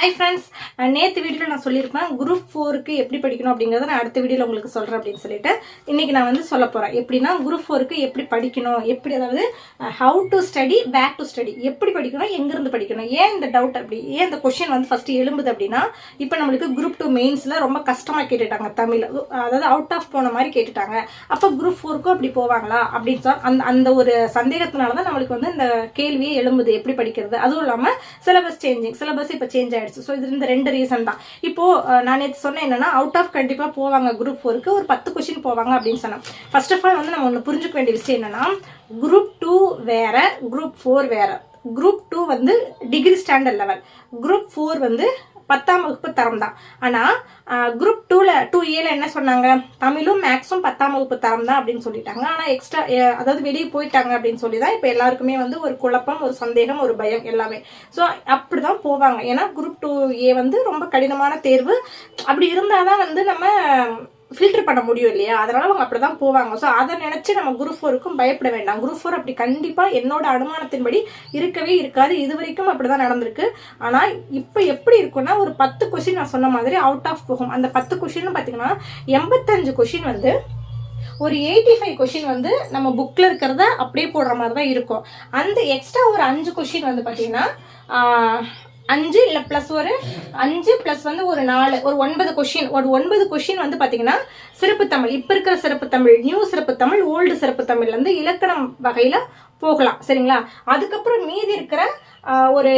Hi friends நேற்று வீடியோவில் நான் சொல்லியிருப்பேன் குரூப் ஃபோருக்கு எப்படி படிக்கணும் அப்படிங்கிறத நான் அடுத்த வீடியோவில் உங்களுக்கு சொல்கிறேன் அப்படின்னு சொல்லிட்டு. இன்றைக்கி நான் வந்து சொல்ல போகிறேன் எப்படின்னா குரூப் ஃபோருக்கு எப்படி படிக்கணும்? எப்படி அதாவது how to study back to study எப்படி படிக்கணும்? எங்கேருந்து படிக்கணும்? ஏன் இந்த டவுட் அப்படி ஏன் இந்த கொஷின் வந்து ஃபஸ்ட்டு எழும்புது அப்படின்னா இப்போ நம்மளுக்கு குரூப் டூ மெயின்ஸில் ரொம்ப கஷ்டமாக கேட்டுட்டாங்க தமிழ். அதாவது அவுட் ஆஃப் போன மாதிரி கேட்டுட்டாங்க. அப்போ குரூப் ஃபோருக்கும் அப்படி போவாங்களா? அப்படின்னு சொல் அந்த அந்த ஒரு சந்தேகத்தினால தான் நம்மளுக்கு வந்து இந்த கேள்வியே எழும்புது எப்படி படிக்கிறது? அதுவும் இல்லாமல் சிலபஸ் சேஞ்சிங் சிலபஸ் இப்போ சேஞ்ச் ஆயிடுச்சு ஸோ இது இந்த ரெண்டு ரீசன் தான். இப்போ நான் நேற்று சொன்னேன் என்னன்னா அவுட் ஆஃப் கண்டிப்பாக போவாங்க குரூப் ஃபோருக்கு ஒரு பத்து கொஷின் போவாங்க அப்படின்னு சொன்னேன். ஃபர்ஸ்ட் ஆஃப் ஆல் வந்து நம்ம ஒன்று புரிஞ்சுக்க வேண்டிய விஷயம் என்னன்னா குரூப் டூ வேற குரூப் ஃபோர் வேற. குரூப் டூ வந்து degree standard level group four வந்து பத்தாம் வகுப்பு தரம் தான் ஆனால் குரூப் டூவில் டூ ஏல என்ன சொன்னாங்க? தமிழும் மேக்ஸும் பத்தாம் வகுப்பு தரம் தான் அப்படின்னு சொல்லிட்டாங்க. ஆனால் எக்ஸ்ட்ரா அதாவது வெளியே போயிட்டாங்க அப்படின்னு சொல்லி தான் இப்போ எல்லாருக்குமே வந்து ஒரு குழப்பம் ஒரு சந்தேகம் ஒரு பயம் எல்லாமே. ஸோ அப்படி தான் போவாங்க. ஏன்னா குரூப் டூ ஏ வந்து ரொம்ப கடினமான தேர்வு. அப்படி இருந்தால் தான் வந்து நம்ம ஃபில்டர் பண்ண முடியும் இல்லையா? அதனால அவங்க அப்படி தான் போவாங்க. ஸோ அதை நினச்சி நம்ம குரூப் ஃபோருக்கும் பயப்பட வேண்டாம். குரூப் ஃபோர் அப்படி கண்டிப்பாக என்னோட அனுமானத்தின்படி இருக்கவே இருக்காது. இது வரைக்கும் அப்படி தான் நடந்திருக்கு. ஆனால் இப்போ எப்படி இருக்கும்னா ஒரு பத்து கொஷின் நான் சொன்ன மாதிரி அவுட் ஆஃப் போகும் அந்த பத்து கொஷின் பார்த்தீங்கன்னா எண்பத்தஞ்சு கொஷின் வந்து ஒரு எயிட்டி ஃபைவ் கொஷின் வந்து நம்ம புக்கில் இருக்கிறத அப்படியே போடுற மாதிரி தான் இருக்கும். அந்த எக்ஸ்ட்ரா ஒரு அஞ்சு கொஷின் வந்து பார்த்தீங்கன்னா அஞ்சு இல்லை ப்ளஸ் ஒரு அஞ்சு ப்ளஸ் வந்து ஒரு நாலு ஒரு ஒன்பது கொஷின் ஒரு ஒன்பது கொஷின் வந்து பார்த்தீங்கன்னா சிறப்பு தமிழ். இப்போ இருக்கிற சிறப்பு தமிழ் நியூ சிறப்பு தமிழ் ஓல்டு சிறப்பு தமிழ்லேருந்து இலக்கணம் வகையில் போகலாம் சரிங்களா? அதுக்கப்புறம் மீதி இருக்கிற ஒரு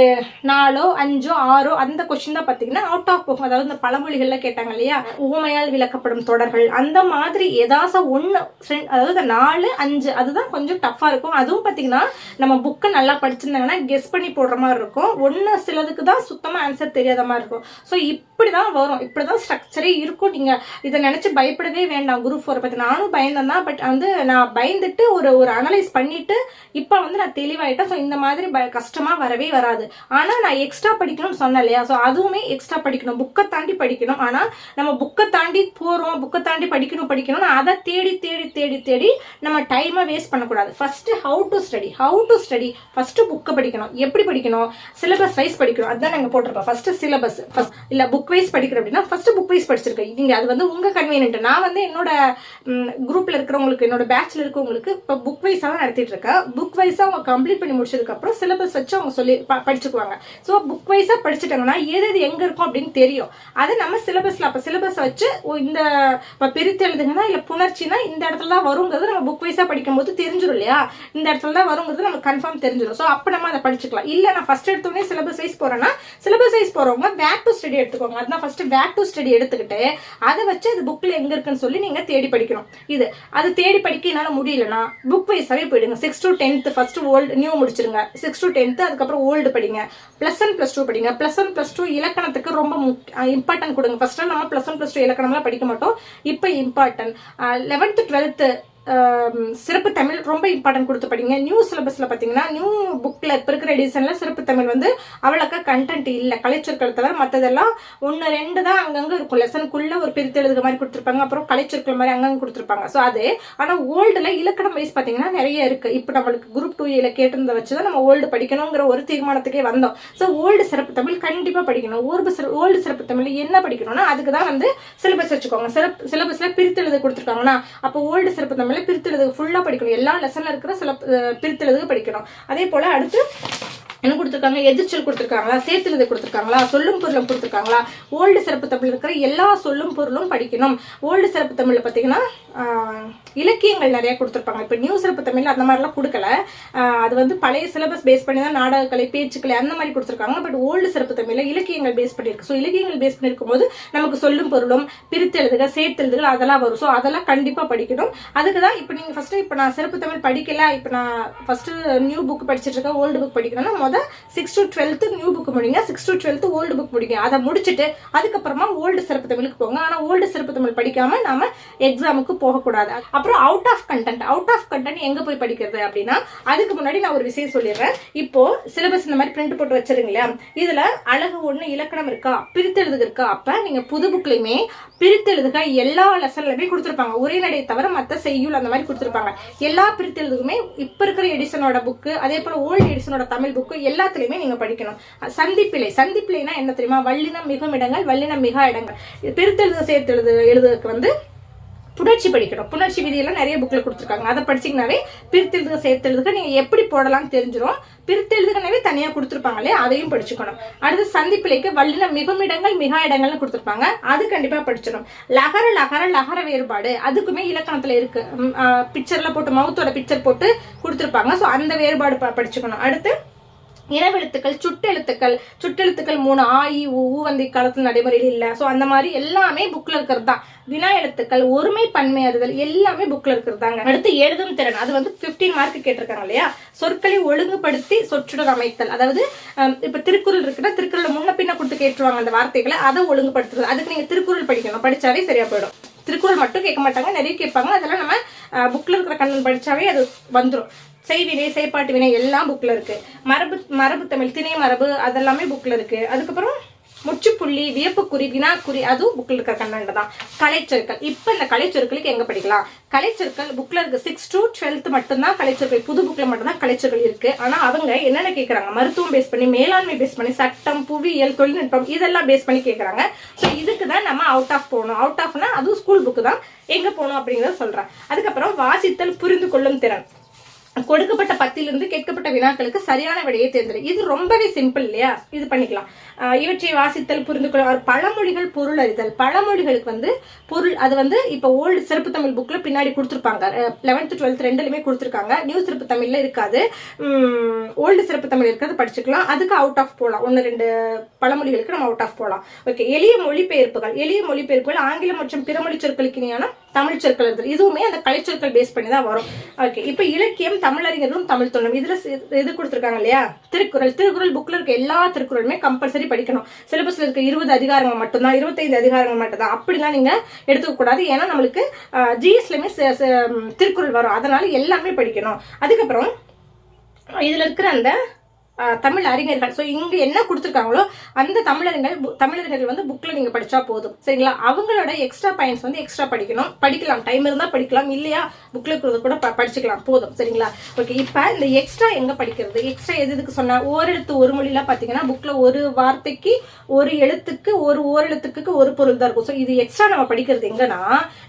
நாலோ அஞ்சோ ஆறோ அந்த கொஷின் தான் பார்த்தீங்கன்னா அவுட் ஆஃப் போகும் அதாவது இந்த பழமொழிகள்ல கேட்டாங்க இல்லையா? ஊமையால் விளக்கப்படும் தொடர்கள். அந்த மாதிரி ஏதாசம் ஒன்று அதாவது இந்த நாலு அஞ்சு அதுதான் கொஞ்சம் டஃப்பாக இருக்கும். அதுவும் பார்த்தீங்கன்னா நம்ம புக்கை நல்லா படிச்சிருந்தாங்கன்னா கெஸ் பண்ணி போடுற மாதிரி இருக்கும். ஒன்று சிலதுக்கு தான் சுத்தமாக ஆன்சர் தெரியாத மாதிரி இருக்கும். ஸோ இப்படி தான் வரும். இப்படி தான் ஸ்ட்ரக்சரே இருக்கும். நீங்கள் இதை நினச்சி பயப்படவே வேண்டாம். குரூப் ஃபோரை பற்றி நானும் பயந்தேன் தான். பட் வந்து நான் பயந்துட்டு ஒரு ஒரு அனலைஸ் பண்ணிட்டு இப்போ வந்து நான் தெளிவாயிட்டேன். ஸோ இந்த மாதிரி ப கஷ்டமாக வரவே வராது. ஆனால் நான் எக்ஸ்ட்ரா படிக்கணும்னு சொன்னேன் இல்லையா? ஸோ அதுவுமே எக்ஸ்ட்ரா படிக்கணும். புக்கை தாண்டி படிக்கணும். ஆனால் நம்ம புக்கை தாண்டி போகிறோம் புக்கை தாண்டி படிக்கணும் படிக்கணும்னு அதை தேடி தேடி தேடி தேடி நம்ம டைமை வேஸ்ட் பண்ணக்கூடாது. First how to study how to study first புக்கை படிக்கணும். எப்படி படிக்கணும்? சிலபஸ் வைஸ் படிக்கணும். அதுதான் நாங்கள் போட்டிருப்போம் ஃபஸ்ட்டு சிலபஸ் ஃபஸ்ட் இல்லை புக் வைஸ் படிக்கிறோம் அப்படின்னா ஃபஸ்ட்டு புக் வைஸ் படிச்சிருக்கேன். நீங்கள் அது வந்து உங்கள் கன்வீனியன்ட் நான் வந்து என்னோட குரூப்பில் இருக்கிறவங்களுக்கு என்னோட பேட்சில் இருக்கிறவங்களுக்கு இப்போ புக் வைஸாக தான் நடத்திட்டு இருக்கேன். புக் வைஸாக அவங்க கம்ப்ளீட் பண்ணி முடிச்சதுக்கப்புறம் சிலபஸ் வச்சு அவங்க சொல்லி படிச்சுக்குவாங்க. ஸோ புக் வைஸாக படிச்சுட்டாங்கன்னா எது எது எங்கே இருக்கும் அப்படின்னு தெரியும். அது நம்ம சிலபஸில் அப்போ சிலபஸ் வச்சு இந்த பிரித்து எழுதுங்கன்னா இல்லை புணர்ச்சினா இந்த இடத்துல தான் வருங்கிறது நம்ம புக் வைஸாக படிக்கும்போது தெரிஞ்சிடும் இல்லையா? இந்த இடத்துல தான் வருங்கிறது நமக்கு கன்ஃபார்ம் தெரிஞ்சிடும் ஸோ அப்போ நம்ம அதை படிச்சுக்கலாம். இல்லை நான் ஃபஸ்ட் எடுத்தோடனே சிலபஸ் வைஸ் போகிறேன்னா சிலபஸ் வைஸ் போகிறவங்க பேக் டு ஸ்டடி எடுத்துக்கோங்க. அதுதான் ஃபஸ்ட்டு பேக் டு ஸ்டடி எடுத்துக்கிட்டு அதை வச்சு அது புக்கில் எங்கே இருக்குன்னு சொல்லி நீங்கள் தேடி படிக்கணும். இது அது தேடி படிக்க என்னால் முடியலன்னா புக் வைஸாகவே போயிடுங்க. Six to tenth first old new முடிச்சிருங்க. சிக்ஸ் டு டென்த்து அதுக்கப்புறம் ஓல்டு படிங்க. ப்ளஸ் ஒன் ப்ளஸ் டூ படிங்க. ப்ளஸ் ஒன் ப்ளஸ் டூ இலக்கணத்துக்கு ரொம்ப இம்பார்ட்டன்ட் கொடுங்க. ஃபஸ்ட்டு நம்ம ப்ளஸ் ஒன் ப்ளஸ் டூ இலக்கணம்லாம் படிக்க மாட்டோம். இப்போ இம்பார்ட்டன்ட் லெவன்த்து டுவெல்த்து சிறப்பு தமிழ் ரொம்ப இம்பார்ட்டன்ட் கொடுத்து படிங்க. நியூ சிலபஸில் பார்த்தீங்கன்னா நியூ புக்கில் இப்போ இருக்கிற எடிஷனில் சிறப்பு தமிழ் வந்து அவ்வளோக்கா கண்டென்ட் இல்லை. கலைச்சொற்கள் தவிர மற்றதெல்லாம் ஒன்று ரெண்டு தான் அங்கங்கே இருக்கும். லெசனுக்குள்ளே ஒரு பிரித்து எழுதுக மாதிரி கொடுத்துருப்பாங்க. அப்புறம் கலைச்சொற்கள் மாதிரி அங்கங்கே கொடுத்துருப்பாங்க. ஸோ அது. ஆனால் ஓல்டில் இலக்கணம் வைஸ் பார்த்தீங்கன்னா நிறைய இருக்குது இப்போ நம்மளுக்கு குரூப் டூ இல கேட்டிருந்த வச்சு தான் நம்ம ஓல்டு படிக்கணுங்கிற ஒரு தீர்மானத்துக்கே வந்தோம். ஸோ ஓல்டு சிறப்பு தமிழ் கண்டிப்பாக படிக்கணும். ஓல்டு சிற ஓல்டு சிறப்பு தமிழ் என்ன படிக்கணும்னா அதுக்கு தான் வந்து சிலபஸ் வச்சுக்கோங்க. சிறப்பு சிலபஸில் பிரித்து எழுத கொடுத்துருக்காங்கன்னா அப்போ ஓல்டு சிறப்பு தமிழ் நம்மளே பிரித்தெழுதுக ஃபுல்லாக படிக்கணும். எல்லா லெசனில் இருக்கிற சில பிரித்தெழுதுக படிக்கணும். அதே போல் அடுத்து என்ன கொடுத்துருக்காங்க? எதிர்ச்சல் கொடுத்துருக்காங்களா? சேர்த்தெழுது கொடுத்துருக்காங்களா? சொல்லும் பொருளும் கொடுத்துருக்காங்களா? ஓல்டு சிறப்பு தமிழ் இருக்கிற எல்லா சொல்லும் பொருளும் படிக்கணும். ஓல்டு சிறப்பு தமிழில் பார்த்தீங்கன்னா இலக்கியங்கள் நிறைய கொடுத்துருப்பாங்க. இப்போ நியூ சிறப்பு தமிழ் அந்த மாதிரிலாம் கொடுக்கல. அது வந்து பழைய சிலபஸ் பேஸ் பண்ணி தான் நாடகக்கலை பேச்சுக்கலை அந்த மாதிரி கொடுத்துருக்காங்க. பட் ஓல்டு சிறப்பு தமிழில் இலக்கியங்கள் பேஸ் பண்ணியிருக்கு. ஸோ இலக்கியங்கள் பேஸ் பண்ணியிருக்கும் போது நமக்கு சொல்லும் பொருளும் பிரித்து எழுதுக சேர்த்து எழுதுகள் அதெல்லாம் வரும். ஸோ அதெல்லாம் கண்டிப்பாக படிக்கணும். அதுக்கு தான் இப்போ நீங்கள் ஃபஸ்ட்டு இப்போ நான் சிறப்பு தமிழ் படிக்கல. இப்போ நான் ஃபஸ்ட்டு நியூ புக் படிச்சுட்டு இருக்கேன். ஓல்டு புக் படிக்கணும்னா மொதல் six to twelfth new book முடிங்க. Six to twelfth old book முடிங்க. அதை முடிச்சுட்டு அதுக்கப்புறமா ஓல்டு சிறப்பு தமிழுக்கு போங்க. ஆனால் ஓல்டு சிறப்பு தமிழ் படிக்காம நாம எக்ஸாமுக்கு போகக்கூடாது. அப்புறம் out of content out of content எங்கே போய் படிக்கிறது அப்படின்னா அதுக்கு முன்னாடி நான் ஒரு விஷயம் சொல்லிடுறேன். இப்போ சிலபஸ் இந்த மாதிரி பிரிண்ட் போட்டு வச்சிருங்களா இதுல அழகு ஒண்ணு இலக்கணம் இருக்கா பிரித்தெழுதுக இருக்கா அப்ப நீங்க புது புக்லயுமே பிரித்தெழுதுக எல்லா லெசன்லையுமே கொடுத்துருப்பாங்க. ஒரே நடையை தவிர மற்ற செய்யுள் அந்த மாதிரி கொடுத்துருப்பாங்க. எல்லா பிரித்தெழுதுக்குமே இப்போ இருக்கிற எடிசனோட புக்கு அதே போல் ஓல்டு எடிசனோட தமிழ் புக்கு எல்லாத்துலேயுமே நீங்கள் படிக்கணும். சந்திப்பிலை. சந்திப்பிலைனா என்ன தெரியுமா? வல்லினம் மிகும் இடங்கள் வல்லினம் மிகா இடங்கள் இது சேர்த்து சேர்த்தெழுது எழுதுறதுக்கு வந்து புணர்ச்சி படிக்கணும். புணர்ச்சி விதியெல்லாம் நிறைய புக்கில் கொடுத்துருக்காங்க. அதை படிச்சிங்கனாவே பிரித்தெழுதுக சேர்த்தெழுதுக நீங்கள் எப்படி போடலாம்னு தெரிஞ்சிடும் பிரித்தெழுதுகனாவே தனியாக கொடுத்துருப்பாங்க இல்லையா? அதையும் படிச்சுக்கணும். அடுத்து சந்திப்பிலைக்கு வல்லின மிகுமிடங்கள் மிகா இடங்கள்னு கொடுத்துருப்பாங்க. அது கண்டிப்பாக படிச்சிடும் லகர லகர லகர வேறுபாடு. அதுக்குமே இலக்கணத்தில் இருக்கு. பிக்சரில் போட்டு மவுத்தோட பிக்சர் போட்டு கொடுத்துருப்பாங்க. ஸோ அந்த வேறுபாடு ப- படிச்சுக்கணும். அடுத்து இரவெழுத்துக்கள் சுட்டெழுத்துக்கள் சுட்டெழுத்துக்கள் மூணு ஆ இ ஊ வந்து இக்காலத்தில் நடைமுறையில் இல்லை. ஸோ அந்த மாதிரி எல்லாமே புக்கில் இருக்கிறது தான் வினா எழுத்துக்கள் ஒருமை பன்மை அறிதல் எல்லாமே புக்கில் இருக்கிறது தாங்க அடுத்து எழுதும் திறன். அது வந்து 15 மார்க் கேட்டிருக்காங்க இல்லையா? சொற்களை ஒழுங்குபடுத்தி சொற்றுடர் அமைத்தல். அதாவது இப்போ திருக்குறள் இருக்குன்னா திருக்குறள் முன்ன பின்ன கொடுத்து கேட்டுருவாங்க அந்த வார்த்தைகளை. அதை ஒழுங்குபடுத்துறது. அதுக்கு நீங்கள் திருக்குறள் படிக்கணும். படித்தாவே சரியாக போயிடும். திருக்குறள் மட்டும் கேட்க மாட்டாங்க. நிறைய கேட்பாங்க. அதெல்லாம் நம்ம புக்கில் இருக்கிற கண்ணன் படித்தாவே அது வந்துடும் செய்வினை செய்பாட்டு வினை எல்லாம் புக்கில் இருக்குது மரபு மரபு தமிழ் திணை மரபு அதெல்லாமே புக்கில் இருக்குது அதுக்கப்புறம் முச்சுப்புள்ளி வியப்புக்குறி வினாக்குறி அதுவும் புக்கில் இருக்க கண்ணண்ட தான். கலைச்சொற்கள். இப்போ இந்த கலைச்சொற்களுக்கு எங்கே படிக்கலாம்? கலைச்சொற்கள் புக்கில் இருக்குது சிக்ஸ் டு டுவெல்த் மட்டும்தான் கலைச்சொற்கள். புது புக்கில் மட்டும்தான் கலைச்சொற்கள் இருக்குது ஆனால் அவங்க என்னென்ன கேட்குறாங்க மருத்துவம் பேஸ் பண்ணி மேலாண்மை பேஸ் பண்ணி சட்டம் புவியியல் தொழில்நுட்பம் இதெல்லாம் பேஸ் பண்ணி கேட்குறாங்க ஸோ இதுக்கு தான் நம்ம அவுட் ஆஃப் போகணும். அவுட் ஆஃப்னா அதுவும் ஸ்கூல் புக்கு தான். எங்கே போகணும் அப்படிங்கிறத சொல்கிறேன் அதுக்கப்புறம் வாசித்தல் புரிந்து கொள்ளும் திறன். கொடுக்கப்பட்ட பத்திலிருந்து கேட்கப்பட்ட வினாக்களுக்கு சரியான விடையை தேர்ந்தெடு. இது ரொம்பவே சிம்பிள் இல்லையா? இது பண்ணிக்கலாம். இவற்றை வாசித்தல் புரிந்து கொள்ள பழமொழிகள் பொருள் அறிதல். பழமொழிகளுக்கு வந்து பொருள் அது வந்து இப்போ ஓல்டு சிறப்பு தமிழ் புக்கில் பின்னாடி கொடுத்துருப்பாங்க. லெவன்த்து டுவெல்த் ரெண்டுலையுமே கொடுத்துருக்காங்க. நியூ சிறப்பு தமிழில் இருக்காது. ஓல்டு சிறப்பு தமிழ் இருக்கிறது படிச்சுக்கலாம். அதுக்கு அவுட் ஆஃப் போகலாம் ஒன்று ரெண்டு பழமொழிகளுக்கு நம்ம அவுட் ஆஃப் போகலாம் ஓகே எளிய மொழிபெயர்ப்புகள். எளிய மொழிபெயர்ப்புகள் ஆங்கிலம் மற்றும் பிற மொழி சொற்களுக்கு இணையான தமிழ் சொற்கள் இருந்தது. இதுவுமே அந்த கலைச்சொற்கள் பேஸ் பண்ணி தான் வரும். ஓகே இப்போ இலக்கியம் தமிழறிஞர்களும் தமிழ் தொல்லும். இதில் சி- இது கொடுத்துருக்காங்க இல்லையா? திருக்குறள். திருக்குறள் புக்கில் இருக்க எல்லா திருக்குறளுமே கம்பல்சரி படிக்கணும். சிலபஸில் இருக்க இருபது அதிகாரங்கள் மட்டும்தான் இருபத்தைந்து அதிகாரங்கள் மட்டும்தான். அப்படிலாம் நீங்கள் எடுத்துக்கக்கூடாது ஏன்னா நம்மளுக்கு ஜிஎஸ்லேயுமே திருக்குறள் வரும். அதனால எல்லாமே படிக்கணும். அதுக்கப்புறம் இதில் இருக்கிற அந்த தமிழ் அறிஞர்கள். ஸோ இங்க என்ன கொடுத்துருக்காங்களோ அந்த தமிழறிஞர்கள் தமிழறிஞர்கள் வந்து புக்ல நீங்க படிச்சா போதும். சரிங்களா? அவங்களோட எக்ஸ்ட்ரா பாயிண்ட்ஸ் வந்து எக்ஸ்ட்ரா படிக்கணும். படிக்கலாம். டைம் இருந்தா படிக்கலாம். இல்லையா புக்ல இருக்கிறத கூட படிச்சுக்கலாம். போதும். சரிங்களா? ஓகே இப்போ இந்த எக்ஸ்ட்ரா எங்க படிக்கிறது? எக்ஸ்ட்ரா எது எதுக்கு சொன்னா ஓரெழுத்து ஒரு மொழியில பாத்தீங்கன்னா புக்ல ஒரு வார்த்தைக்கு ஒரு எழுத்துக்கு ஒரு ஓரெழுத்துக்கு ஒரு பொருள் தான் இருக்கும். ஸோ இது எக்ஸ்ட்ரா நம்ம படிக்கிறது எங்கன்னா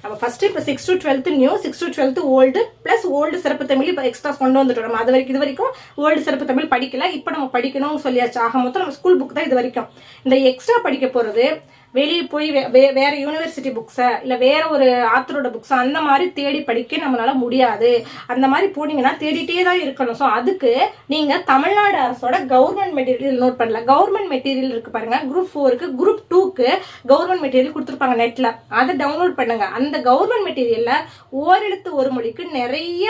நம்ம ஃபர்ஸ்ட் இப்போ six to twelfth new six to twelfth old plus old சிறப்பு தமிழ் இப்போ எக்ஸ்ட்ரா கொண்டு வந்துட்டோம். நம்ம அது வரைக்கும் இது வரைக்கும் ஓல்டு சிறப்பு தமிழ் படிக்கல. இப்போ நம்ம படிக்கணும்னு சொல்லியாச்சு. ஆக மொத்தம் நம்ம ஸ்கூல் புக் தான் இது வரைக்கும். இந்த எக்ஸ்ட்ரா படிக்க போகிறது வெளியே போய் வே- வே- யூனிவர்சிட்டி புக்ஸை இல்லை வேற ஒரு ஆத்தரோட புக்ஸை அந்த மாதிரி தேடி படிக்க நம்மளால் முடியாது. அந்த மாதிரி போனீங்கன்னா தேடிட்டே தான் இருக்கணும். ஸோ அதுக்கு நீங்கள் தமிழ்நாடு அரசோட கவர்மெண்ட் மெட்டீரியல் நோட் பண்ணல. கவர்மெண்ட் மெட்டீரியல் இருக்குது பாருங்கள் குரூப் ஃபோருக்கு குரூப் டூக்கு கவர்மெண்ட் மெட்டீரியல் கொடுத்துருப்பாங்க நெட்டில் அதை டவுன்லோட் பண்ணுங்கள் அந்த கவர்மெண்ட் மெட்டீரியலில் ஓரெழுத்து ஒரு மொழிக்கு நிறைய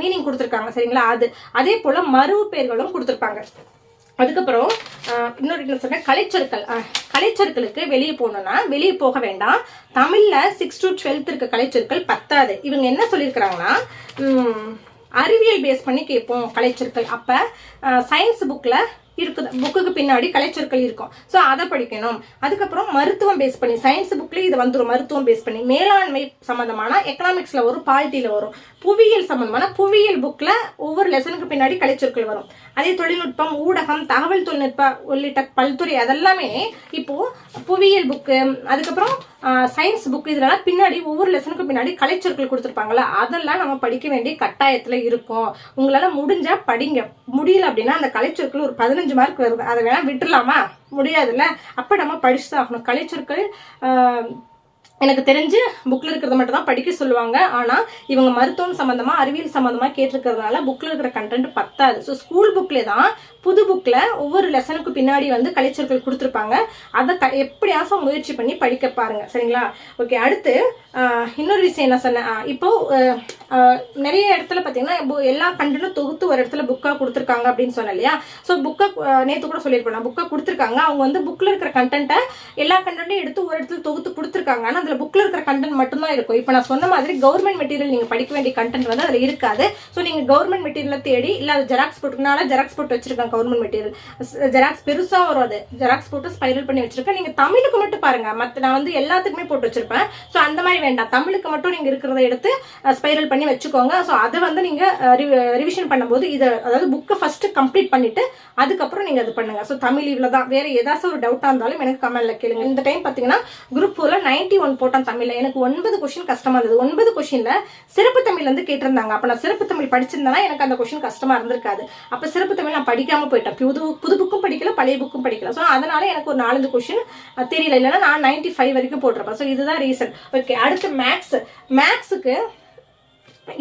மீனிங் கொடுத்துருக்காங்க சரிங்களா? அது அதே போல் மருவு பெயர்களும் கொடுத்துருப்பாங்க. அதுக்கப்புறம் இன்னொரு என்ன சொன்னேன்? கலைச்சொற்கள். கலைச்சொற்களுக்கு வெளியே போகணும்னா வெளியே போக வேண்டாம். தமிழில் சிக்ஸ் டு டுவெல்த் இருக்க கலைச்சொற்கள் பத்தாது. இவங்க என்ன சொல்லியிருக்கிறாங்கன்னா அறிவியல் பேஸ் பண்ணி கேட்போம் கலைச்சொற்கள். அப்போ சயின்ஸ் புக்கில் இருக்குது. புக்குக்கு பின்னாடி கலைச்சொற்கள் இருக்கும். ஸோ அதை படிக்கணும். அதுக்கப்புறம் மருத்துவம் பேஸ் பண்ணி சயின்ஸ் புக்லேயே இது வந்துடும் மருத்துவம் பேஸ் பண்ணி மேலாண்மை சம்மந்தமான எக்கனாமிக்ஸில் வரும் பாலிட்டியில் வரும். புவியியல் சம்மந்தமான புவியியல் புக்கில் ஒவ்வொரு லெசனுக்கு பின்னாடி கலைச்சொற்கள் வரும். அதே தொழில்நுட்பம் ஊடகம் தகவல் தொழில்நுட்ப உள்ளிட்ட பல்துறை அதெல்லாமே இப்போது புவியியல் புக்கு அதுக்கப்புறம் சயின்ஸ் புக் இதெல்லாம் பின்னாடி ஒவ்வொரு லெசனுக்கு பின்னாடி கலைச்சொற்கள் கொடுத்துருப்பாங்களா அதெல்லாம் நம்ம படிக்க வேண்டிய கட்டாயத்தில் இருக்கும். உங்களால் முடிஞ்சால் படிங்க. முடியல அப்படின்னா அந்த கலைச்சொற்கள் ஒரு பதினஞ்சு மார்க் வருது. அதை வேணால் விட்டுறலாமா முடியாதுல்ல? அப்ப நம்ம படிச்சு தான் ஆகணும் கலைச்சொற்கள் எனக்கு தெரிஞ்சு புக்ல இருக்கிறத மட்டும் தான் படிக்க சொல்லுவாங்க. ஆனா இவங்க மருத்துவம் சம்மந்தமாக அறிவியல் சம்பந்தமா கேட்டிருக்கிறதுனால புக்ல இருக்கிற கண்டென்ட் பத்தாது. ஸோ ஸ்கூல் புக்ல தான் புது புக்கில் ஒவ்வொரு லெசனுக்கு பின்னாடி வந்து கலைச்சொற்கள் கொடுத்துருப்பாங்க. அதை க எப்படியாச்சும் முயற்சி பண்ணி படிக்க பாருங்கள் சரிங்களா? ஓகே அடுத்து இன்னொரு விஷயம் என்ன சொன்னேன். இப்போது இப்போ நிறைய இடத்துல பார்த்தீங்கன்னா இப்போ எல்லா கண்டனும் தொகுத்து ஒரு இடத்துல புக்காக கொடுத்துருக்காங்க அப்படின்னு சொன்னேன் இல்லையா? ஸோ புக்கை நேற்று கூட சொல்லியிருப்போம் நான் புக்கை கொடுத்துருக்காங்க. அவங்க வந்து புக்கில் இருக்கிற கண்டென்ட்டை எல்லா கண்டென்ட்டையும் எடுத்து ஒரு இடத்துல தொகுத்து கொடுத்துருக்காங்க. ஆனால் அதில் புக்கில் இருக்கிற கண்டென்ட் மட்டும்தான் இருக்கும். இப்போ நான் சொன்ன மாதிரி கவர்மெண்ட் மெட்டீரியல் நீங்கள் படிக்க வேண்டிய கண்டென்ட் வந்து அதில் இருக்காது. ஸோ நீங்கள் கவர்மெண்ட் மெட்டீரியலை தேடி இல்லை அது ஜெராக்ஸ் போட்டுனால ஜெராக்ஸ் போட்டு வச்சிருக்காங்க கவர்மெண்ட் மெட்டீரியல் ஜெராக்ஸ் பெருசாக வரும் அது. ஜெராக்ஸ் போட்டு ஸ்பைரல் பண்ணி வச்சிருப்பேன். நீங்கள் தமிழுக்கு மட்டும் பாருங்கள் மற்ற நான் வந்து எல்லாத்துக்குமே போட்டு வச்சிருப்பேன். ஸோ அந்த மாதிரி வேண்டாம். தமிழுக்கு மட்டும் நீங்கள் இருக்கிறத எடுத்து ஸ்பைரல் பண்ணி வச்சுக்கோங்க. ஸோ அதை வந்து நீங்கள் ரிவிஷன் பண்ணும்போது இதை அதாவது புக்கை ஃபஸ்ட்டு கம்ப்ளீட் பண்ணிவிட்டு அதுக்கப்புறம் நீங்கள் அது பண்ணுங்க. ஸோ தமிழ் இவ்வளோ தான் வேறு ஏதாச்சும் ஒரு டவுட்டாக இருந்தாலும் எனக்கு கமெண்ட்டில் கேளுங்க. இந்த டைம் பார்த்தீங்கன்னா குரூப் ஃபோரில் நைன்ட்டி ஒன் போட்டான் தமிழில். எனக்கு ஒன்பது கொஷின் கஷ்டமாக இருந்தது. ஒன்பது கொஷினில் சிறப்பு தமிழ் வந்து கேட்டிருந்தாங்க. அப்போ நான் சிறப்பு தமிழ் படிச்சிருந்தேன்னா எனக்கு அந்த கொஷின் கஷ்டமாக இருந்திருக்காது. அப்போ சிறப்பு தமிழ் நான் படிக்காமல் போயிட்டேன். புது புது புக்கும் படிக்கல பழைய புக்கும் படிக்கல. ஸோ அதனால எனக்கு ஒரு நாலஞ்சு கொஷின் தெரியல. இல்லைன்னா நான் நைன்டி ஃபைவ் வரைக்கும் போட்டிருப்பேன். ஸோ இதுதான் ரீசன் ஓகே அடுத்து மேக்ஸ் மேக்ஸுக்கு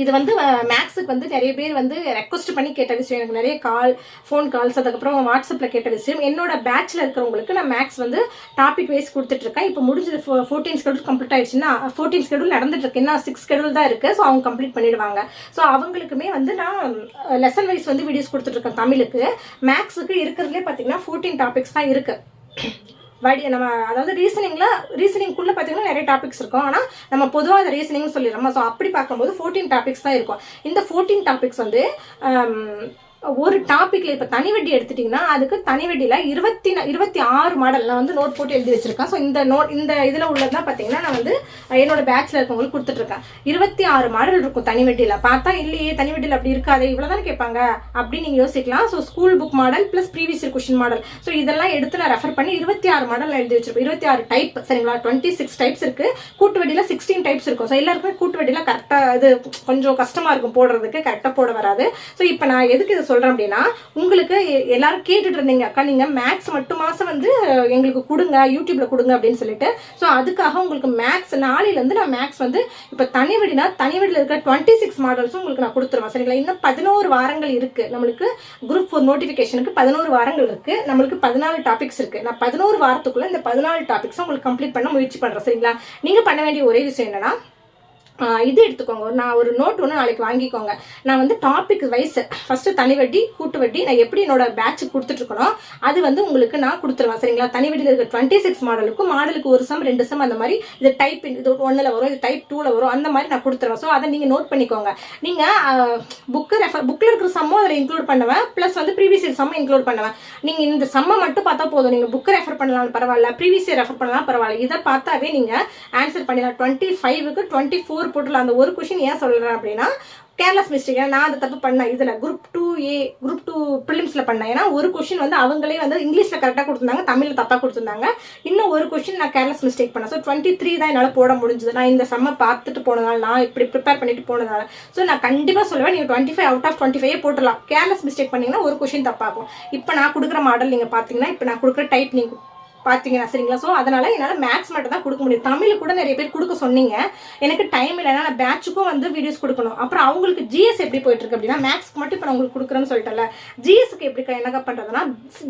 இது வந்து மேக்ஸுக்கு வந்து நிறைய பேர் வந்து ரெக்வஸ்ட் பண்ணி கேட்ட விஷயம். எனக்கு நிறைய கால் ஃபோன் கால்ஸ் அதுக்கப்புறம் வாட்ஸ்அப்பில் கேட்ட விஷயம். என்னோட பேட்சில் இருக்கிறவங்களுக்கு நான் மேக்ஸ் வந்து டாபிக் வைஸ் கொடுத்துட்ருக்கேன் இப்போ முடிஞ்சது ஃபோர்டீன் ஸ்கெடியூல் கம்ப்ளீட் ஆயிடுச்சுன்னா ஃபோர்டீன் ஸ்கெடியூல் நடந்துட்டுருக்கு இன்னும் சிக்ஸ் ஸ்கெடியூல் தான் இருக்குது ஸோ அவங்க கம்ப்ளீட் பண்ணிடுவாங்க. ஸோ அவங்களுக்குமே வந்து நான் லெசன் வைஸ் வந்து வீடியோஸ் கொடுத்துட்ருக்கேன் தமிழுக்கு. மேக்ஸுக்கு இருக்கிறதுலே பார்த்தீங்கன்னா ஃபோர்டீன் டாபிக்ஸ் தான் இருக்குது வடி நம்ம அதாவது ரீசனிங்கில் ரீசனிங்குள்ளே பார்த்தீங்கன்னா நிறைய டாபிக்ஸ் இருக்கும். ஆனால் நம்ம பொதுவாக அதை ரீசனிங்னு சொல்லிடுறோம். ஸோ அப்படி பார்க்கும்போது ஃபோர்டீன் டாபிக்ஸ் தான் இருக்கும். இந்த ஃபோர்டீன் டாபிக்ஸ் வந்து ஒரு டாபிக்ல இப்போ தனி வட்டி எடுத்துட்டிங்கன்னா அதுக்கு தனி வட்டியில் இருபத்தி இருபத்தி ஆறு மாடல் நான் வந்து நோட் போட்டு எழுதி வச்சிருக்கேன். ஸோ இந்த நோட் இந்த இதில் உள்ளதான் பார்த்தீங்கன்னா நான் வந்து என்னோட பேட்ச்ல இருக்கவங்களுக்கு கொடுத்துட்ருக்கேன். இருபத்தி ஆறு மாடல் இருக்கும் தனி வட்டியில். பார்த்தா இல்லையே தனி வட்டியில் அப்படி இருக்காது இவ்வளோதான் கேட்பாங்க? அப்படின்னு நீங்கள் யோசிக்கலாம். So school book model plus previous year question model so இதெல்லாம் எடுத்து நான் ரெஃபர் பண்ணி இருபத்தி ஆறு மாடல் எழுதி வச்சிருப்பேன். இருபத்தி ஆறு டைப் சரிங்களா? டுவெண்ட்டி சிக்ஸ் டைப்ஸ் இருக்கு. கூட்டு வட்டியில் சிக்ஸ்டீன் டைப்ஸ் இருக்கும். ஸோ எல்லாருக்குமே கூட்டு வட்டியில் கரெக்டாக இது கொஞ்சம் கஷ்டமா இருக்கும் போடுறதுக்கு. கரெக்டாக போட வராது. ஸோ இப்போ நான் எதுக்கு இதை சொல்கிறேன் அப்படின்னா உங்களுக்கு எ- எல்லாரும் கேட்டுட்டு இருந்தீங்க. அக்கா நீங்கள் மேக்ஸ் மட்டும் மாதம் வந்து எங்களுக்கு கொடுங்க யூடியூப்பில் கொடுங்க அப்படின்னு சொல்லிட்டு. ஸோ அதுக்காக உங்களுக்கு மேக்ஸ் நாளையிலேருந்து நான் மேக்ஸ் வந்து இப்போ தனி வடினா தனி வடியில் இருக்கிற டுவெண்ட்டி சிக்ஸ் மாடல்ஸும் உங்களுக்கு நான் கொடுத்துருவேன் சரிங்களா? இன்னும் பதினோரு வாரங்கள் இருக்குது நம்மளுக்கு குரூப் ஃபோர் நோட்டிஃபிகேஷனுக்கு பதினோரு வாரங்கள் இருக்குது நம்மளுக்கு பதினாலு டாபிக்ஸ் இருக்குது நான் பதினோரு வாரத்துக்குள்ளே இந்த பதினாலு டாபிக்ஸ் உங்களுக்கு கம்ப்ளீட் பண்ண முயற்சி பண்ணுறேன் சரிங்களா? நீங்கள் பண்ண வேண்டிய ஒரே விஷயம் என்னன்னா இது எடுத்துக்கோங்க. ஒரு நான் ஒரு நோட் ஒன்று நாளைக்கு வாங்கிக்கோங்க. நான் வந்து டாபிக் வைஸ் ஃபஸ்ட்டு தனி வட்டி கூட்டு வட்டி நான் எப்படி என்னோட பேட்ச் கொடுத்துட்ருக்கணும் அது வந்து உங்களுக்கு நான் கொடுத்துருவேன். சரிங்களா? தனி வட்டியில் இருக்க டுவெண்ட்டி சிக்ஸ் மாடலுக்கும் மாடலுக்கு ஒரு சம் ரெண்டு சம் அந்த மாதிரி இது டைப் இது ஒன்றில் வரும் இது டைப் டூவில் வரும் அந்த மாதிரி நான் கொடுத்துருவேன். ஸோ அதை நீங்கள் நோட் பண்ணிக்கோங்க. நீங்கள் புக்கு ரெஃபர் புக்கில் இருக்கிற சம்மும் அதில் இன்க்ளூட் பண்ணுவேன். ப்ளஸ் வந்து ப்ரீவியஸ் இயர் சம்மும் இன்க்ளூட் பண்ணுவேன். நீங்கள் இந்த சம்மை மட்டும் பார்த்தா போதும். நீங்கள் புக்கு ரெஃபர் பண்ணலாம் பரவாயில்ல. ப்ரீவியஸ் இயர் ரெஃபர் பண்ணலாம் பரவாயில்ல. இதை பார்த்தாவே நீங்கள் ஆன்சர் பண்ணிடலாம். டுவெண்ட்டி ஃபைவுக்கு டுவெண்ட்டி ஃபோர் போட்டுலாம் அந்த ஒரு கொஷின் ஏன் சொல்கிறேன் அப்படின்னா கேர்லஸ் மிஸ்டேக் நான் அந்த தப்பு பண்ணேன். இதில் group two A group two ப்ரிலிம்ஸில் பண்ணேன். ஏன்னா ஒரு கொஷின் வந்து அவங்களே வந்து இங்கிலீஷில் கரெக்டாக கொடுத்துருந்தாங்க தமிழில் தப்பாக கொடுத்துருந்தாங்க. இன்னும் ஒரு கொஷின் நான் கேர்லஸ் மிஸ்டேக் பண்ணேன். ஸோ டுவெண்ட்டி த்ரீ தான் என்னால் போட முடிஞ்சது. நான் இந்த செம்ம பார்த்துட்டு போனதால நான் இப்படி ப்ரிப்பேர் பண்ணிட்டு போனதால். ஸோ நான் கண்டிப்பாக சொல்லுவேன் நீங்கள் twenty five out of twenty five போட்டலாம் கேர்லஸ் மிஸ்டேக் பண்ணிங்கன்னா ஒரு கொஷின் தப்பாகும். இப்போ நான் கொடுக்குற மாடல் நீங்கள் பார்த்தீங்கன்னா இப்போ நான் கொடுக்குற டைப் நீங்கள் பார்த்தீங்கன்னா சரிங்களா? ஸோ அதனால் என்னால் மேக்ஸ் மட்டும் தான் கொடுக்க முடியும். தமிழ் கூட நிறைய பேர் கொடுக்க சொன்னீங்க. எனக்கு டைம் இல்லைன்னா நான் பேட்சுக்கும் வந்து வீடியோஸ் கொடுக்கணும். அப்புறம் அவங்களுக்கு ஜிஎஸ் எப்படி போயிட்டு இருக்கு அப்படின்னா மேக்ஸ்க்கு மட்டும் இப்போ நான் உங்களுக்கு கொடுக்குறேன்னு சொல்லிட்டேன்ல. ஜிஎஸ்க்கு எப்படி என்னக்கா பண்ணுறதுன்னா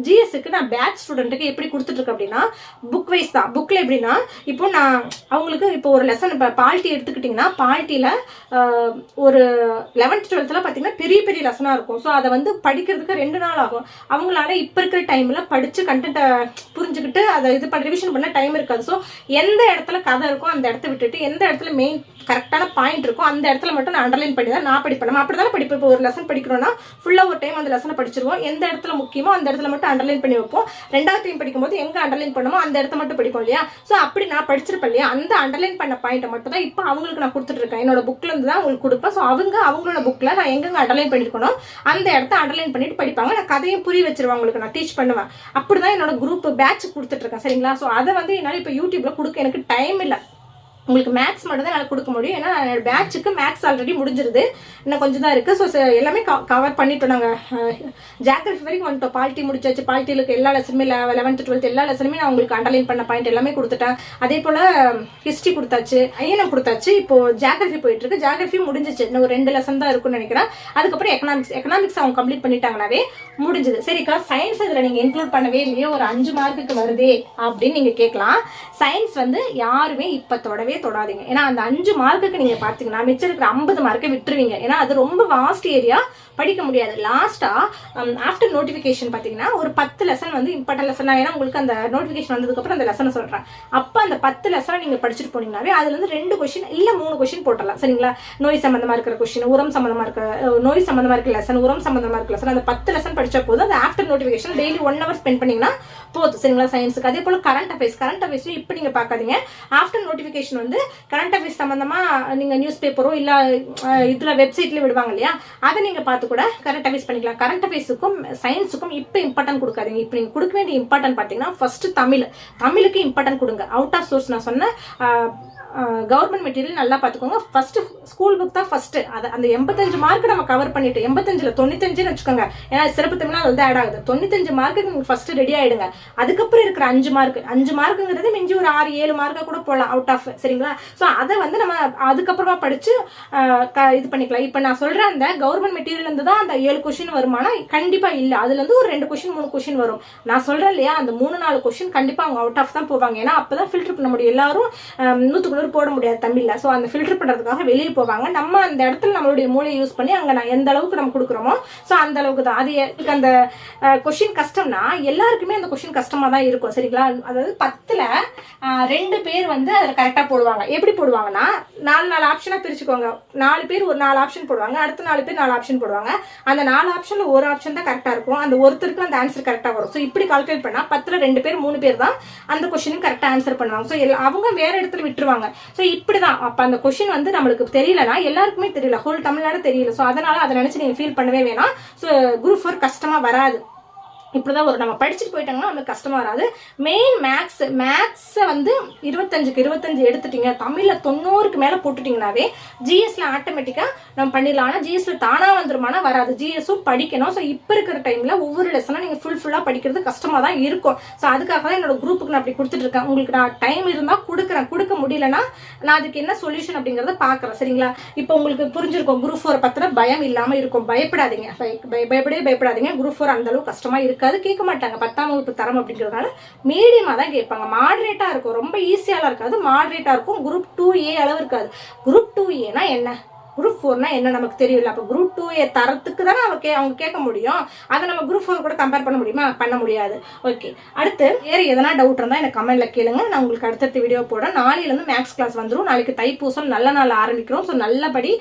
ஜிஎஸ்க்கு நான் பேட்ச் ஸ்டூடெண்ட்டுக்கு எப்படி கொடுத்துட்ருக்கேன் அப்படின்னா புக் வைஸ் தான். புக்கில் எப்படின்னா இப்போ நான் அவங்களுக்கு இப்போ ஒரு லெசன் இப்போ பால்ட்டி எடுத்துக்கிட்டிங்கன்னா பால்ட்டியில் ஒரு லெவன்த் டுவெல்த்தில் பார்த்தீங்கன்னா பெரிய பெரிய லெசனாக இருக்கும். ஸோ அதை வந்து படிக்கிறதுக்கு ரெண்டு நாள் ஆகும். அவங்களால இப்போ இருக்கிற டைமில் படித்து கண்டென்ட்டை புரிஞ்சுக்கிட்டு அதை இது பண்ண ரிவிஷன் பண்ண டைம் இருக்காது. ஸோ எந்த இடத்துல கதை இருக்கோ அந்த இடத்த விட்டுட்டு எந்த இடத்துல மெயின் கரெக்டான பாயிண்ட் இருக்கோ அந்த இடத்துல மட்டும் நான் அண்டர்லைன் பண்ணி தான் நான் படிப்பேன். நம்ம அப்படி தானே படிப்போம்? இப்போ ஒரு லெசன் படிக்கிறோம்னா ஃபுல்லாக ஒரு டைம் அந்த லெசனை படிச்சிருவோம். எந்த இடத்துல முக்கியமோ அந்த இடத்துல மட்டும் அண்டர்லைன் பண்ணி வைப்போம். ரெண்டாவது டைம் படிக்கும்போது எங்கே அண்டர்லைன் பண்ணுமோ அந்த இடத்த மட்டும் படிப்போம் இல்லையா? ஸோ அப்படி நான் படிச்சிருப்பேன் இல்லையா? அந்த அண்டர்லைன் பண்ண பாயிண்ட்டை மட்டும் தான் இப்போ அவங்களுக்கு நான் கொடுத்துட்டு இருக்கேன். என்னோட புக்ல இருந்து தான் அவங்களுக்கு கொடுப்பேன். ஸோ அவங்க அவங்களோட புக்கில் நான் எங்கெங்க அண்டர்லைன் பண்ணியிருக்கணும் அந்த இடத்த அண்டர்லைன் பண்ணிட்டு படிப்பாங்க. நான் கதையும் புரிய வச்சிருவேன் அவங்களுக்கு. நான் டீச் பண்ணுவேன். அப்படி தான் என்னோட குரூப் பேட்ச் கொடுத்து இருக்கேன் சரிங்களா? ஸோ அதை வந்து என்னால் இப்போ யூடியூப்ல கொடுக்க எனக்கு டைம் இல்லை. உங்களுக்கு மேக்ஸ் மட்டும் தான் என்னால் கொடுக்க முடியும். ஏன்னா பேட்சுக்கு மேக்ஸ் ஆல்ரெடி முடிஞ்சிருது. இன்னும் கொஞ்சம் தான் இருக்குது ஸோ எல்லாமே கவர் பண்ணிட்டோம் நாங்கள் ஜாக்ரஃபி வரைக்கும் வந்துட்டோம். பால்ட்டி முடிச்சாச்சு. பால்ட்டிலுக்கு எல்லா லெசனுமே லெவன்த்து டுவெல்த் எல்லா லெசனுமே நான் உங்களுக்கு அண்டர்லைன் பண்ண பாயிண்ட் எல்லாமே கொடுத்துட்டேன். அதே போல் ஹிஸ்ட்ரி கொடுத்தாச்சு. ஐஎன்எம் கொடுத்தாச்சு. இப்போது ஜாக்ரஃபி போயிட்டு இருக்கு. முடிஞ்சிச்சு. இன்னும் ஒரு ரெண்டு லெசன் தான் இருக்கும்னு நினைக்கிறேன். அதுக்கப்புறம் எக்கனாமிக்ஸ் எக்கனாமிக்ஸ் அவங்க கம்ப்ளீட் பண்ணிட்டாங்கனாவே முடிஞ்சது. சரிக்கா சயின்ஸ் இதில் நீங்கள் இன்க்ளூட் பண்ணவே இல்லையோ. ஒரு அஞ்சு மார்க்குக்கு வருதே அப்படின்னு நீங்கள் கேட்கலாம். சயின்ஸ் வந்து யாருமே இப்போ தொடவே மார்க்கவே தொடாதீங்க. ஏன்னா அந்த அஞ்சு மார்க்குக்கு நீங்க பாத்தீங்கன்னா மிச்சம் இருக்கிற ஐம்பது மார்க்கை விட்டுருவீங்க. ஏன்னா அது ரொம்ப வாஸ்ட் ஏரியா படிக்க முடியாது. லாஸ்ட்டாக ஆஃப்டர் நோட்டிஃபிகேஷன் பார்த்தீங்கன்னா ஒரு பத்து லெசன் வந்து இம்பார்ட்டன் லெசன் நான் உங்களுக்கு அந்த நோட்டிஃபிகேஷன் வந்ததுக்கப்புறம் அந்த லெசனை சொல்கிறேன் அப்போ அந்த பத்து லெசனை நீங்கள் படிச்சுட்டு போனீங்கன்னாவே அதுல இருந்து ரெண்டு கொஷின் இல்லை மூணு கொஷின் போட்டலாம் சரிங்களா? நோய் சம்மந்தமாக இருக்கிற கொஷின் உரம் சம்மந்தமாக இருக்க நோய் சம்மந்தமாக இருக்க லெசன் உரம் சம்மந்தமாக இருக்கிற லெசன் அந்த பத்து லெசன் படிச்சா போதும். அந்த after notification daily one hour spend பண்ணிங்கன்னா போதும். சரிங்களா சயின்ஸுக்கு அதே போல் கரண்ட் அஃபேர்ஸ் கரண்ட் அஃபேர்ஸும் இப்போ நீங்கள் பார்க்காதீங்க. ஆஃப்டர் நோட்டிஃபிகேஷன் வந்து கரண்ட் அஃபேர்ஸ் சம்மந்தமாக நீங்கள் நியூஸ் பேப்பரோ இல்லை இதில் வெப்சைட்லேயே விடுவாங்க இல்லையா? அதை நீங்கள் பார்த்து கூட கரண்ட் அஃபேர்ஸ் பண்ணிக்கலாம். கரண்ட் அஃபேர்ஸுக்கும் சயின்ஸுக்கும் இப்போ இம்பார்ட்டன்ட் கொடுக்காதீங்க. இப்போ நீங்கள் கொடுக்க வேண்டிய இம்பார்ட்டன்ட் பார்த்தீங்கன்னா ஃபர்ஸ்ட் தமிழ். தமிழுக்கு இம்பார்ட்டன்ட் கொடுங்க. அவுட் ஆஃப் சோர்ஸ் நான் சொன்ன கவர்மெண்ட் மெட்டீரியல் நல்லா பார்த்துக்கோங்க. ஃபர்ஸ்ட் ஸ்கூல் புக் தான் ஃபர்ஸ்ட் அது அந்த எண்பத்தஞ்சு மார்க் நம்ம கவர் பண்ணிட்டு எண்பத்தஞ்சில் தொண்ணூத்தஞ்சுன்னு வச்சுக்கோங்க. ஏன்னா சிறப்பு தமிழ் அது வந்து ஆட் ஆகுது. தொண்ணூத்தஞ்சு மார்க்கு நீங்கள் ஃபர்ஸ்ட் ரெடி ஆயிடுங்க. அதுக்கப்புறம் இருக்கிற அஞ்சு மார்க் அஞ்சு மார்க்குங்கிறது மிஞ்சி ஒரு ஆறு ஏழு மார்க்காக கூட போகலாம் அவுட் ஆஃப் சரிங்களா? ஸோ அதை வந்து நம்ம அதுக்கப்புறமா படித்து க- இது பண்ணிக்கலாம். இப்போ நான் சொல்கிற அந்த கவர்மெண்ட் மெட்டீரியல் இருந்து தான் அந்த ஏழு கொஷின் வருமானா? கண்டிப்பாக இல்லை. அதுலேருந்து ஒரு ரெண்டு கொஷின் மூணு கொஷின் வரும். நான் சொல்கிறேன் இல்லையா? அந்த மூணு நாலு கொஷின் கண்டிப்பாக அவங்க அவுட் ஆஃப் தான் போவாங்க. ஏன்னா அப்போ தான் ஃபில்டர் பண்ண முடியும். எல்லாரும் நூற்றுக்கு நூறு போட முடியாது தமிழில். ஸோ அந்த ஃபில்டர் பண்ணுறதுக்காக வெளியே போவாங்க. நம்ம அந்த இடத்துல நம்மளுடைய மூளையை யூஸ் பண்ணி அங்கே நான் எந்த அளவுக்கு நம்ம கொடுக்குறோமோ ஸோ அந்த அளவுக்கு தான். அது எனக்கு அந்த கொஷின் கஷ்டம்னா எல்லாருக்குமே அந்த கொஷின் கஷ்டமாக தான் இருக்கும். சரிங்களா? அதாவது பத்தில் ரெண்டு பேர் வந்து அதில் கரெக்டாக போடுவாங்க. எப்படி போடுவாங்கன்னா நாலு நாலு ஆப்ஷனாக பிரிச்சுக்கோங்க. நாலு பேர் ஒரு நாலு ஆப்ஷன் போடுவாங்க. அடுத்த நாலு பேர் நாலு ஆப்ஷன் போடுவாங்க. அந்த நாலு ஆப்ஷன்ல ஒரு ஆப்ஷன் தான் கரெக்டாக இருக்கும். அந்த ஒருத்தருக்கு அந்த ஆன்சர் கரெக்டாக வரும். ஸோ இப்படி கால்குலேட் பண்ணால் பத்தில் ரெண்டு பேர் மூணு பேர் தான் அந்த கொஷினுக்கு கரெக்டாக ஆன்சர் பண்ணுவாங்க. ஸோ அவங்க வேற இடத்துல விட்டுருவாங்க. ஸோ இப்படி தான் அப்போ அந்த கொஷின் வந்து நம்மளுக்கு தெரியலனா எல்லாருக்குமே தெரியல. ஹோல் தமிழ்நாடு தெரியல. ஸோ அதனால அதை நினச்சி நீங்கள் ஃபீல் பண்ணவே வேணாம். ஸோ குரூப் ஃபோர் கஷ்டமாக வராது. இப்படிதான் ஒரு நம்ம படிச்சுட்டு போயிட்டோம்னா நம்மளுக்கு கஷ்டமா வராது. மெயின் மேக்ஸ் மேக்ஸை வந்து இருபத்தஞ்சுக்கு இருபத்தஞ்சு எடுத்துட்டீங்க. தமிழ்ல தொண்ணூறுக்கு மேல போட்டுட்டீங்கன்னாவே ஜிஎஸ்ல ஆட்டோமேட்டிக்கா நம்ம பண்ணிடலாம். ஆனா ஜிஎஸ்ல தானா வந்துருமானா வராது. ஜிஎஸும் படிக்கணும். ஸோ இப்போ இருக்கிற டைம்ல ஒவ்வொரு லெசனும் நீங்க ஃபுல் ஃபுல்லா படிக்கிறது கஷ்டமா தான் இருக்கும். ஸோ அதுக்காக தான் என்னோட குரூப்புக்கு நான் அப்படி கொடுத்துட்டு இருக்கேன். உங்களுக்கு நான் டைம் இருந்தா கொடுக்குறேன். கொடுக்க முடியலன்னா நான் அதுக்கு என்ன சொல்யூஷன் அப்படிங்கறத பாக்குறேன். சரிங்களா? இப்போ உங்களுக்கு புரிஞ்சிருக்கும். குரூப் ஃபோர் பத்திர பயம் இல்லாம இருக்கும். பயப்படாதீங்க. பயப்படவே பயப்படாதீங்க. குரூப் ஃபோர் அந்த அளவுக்கு கஷ்டமா இருக்காது கேட்க மாட்டாங்க. பத்தாம் வகுப்பு தரம் அப்படிங்கிறதுனால மீடியமாக தான் கேட்பாங்க. மாடரேட்டாக இருக்கும். ரொம்ப ஈஸியாலாம் இருக்காது. மாடரேட்டாக இருக்கும். குரூப் டூ ஏ அளவு இருக்காது. குரூப் டூ ஏனா என்ன? குரூப் ஃபோர்னா என்ன நமக்கு தெரியல அப்போ குரூப் டூ ஏ தரத்துக்கு தானே அவங்க கே அவங்க கேட்க முடியும். அதை நம்ம குரூப் ஃபோர் கூட கம்பேர் பண்ண முடியுமா? பண்ண முடியாது. ஓகே அடுத்து வேறு எதனா டவுட் இருந்தால் எனக்கு கமெண்ட்டில் கேளுங்க. நான் உங்களுக்கு அடுத்தடுத்த வீடியோ போடுறேன். நாளையிலேருந்து மேக்ஸ் கிளாஸ் வந்துடும் நாளைக்கு தைப்பூசம் நல்ல நாள் ஆரம்பிக்கிறோம். ஸோ நல்லபடி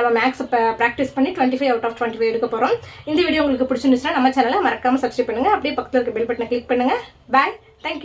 நம்ம மேக்ஸ் ப்ராக்டிஸ் பண்ணி twenty five out of twenty five எடுக்க போகிறோம் இந்த வீடியோ உங்களுக்கு பிடிச்சிருந்துச்சுன்னா நம்ம சேனலை மறக்காமல் சப்ஸ்கிரைப் பண்ணுங்கள் அப்படியே பக்கத்தில் இருக்க பெல் பட்டனை கிளிக் பண்ணுங்கள் பாய் தேங்க்யூ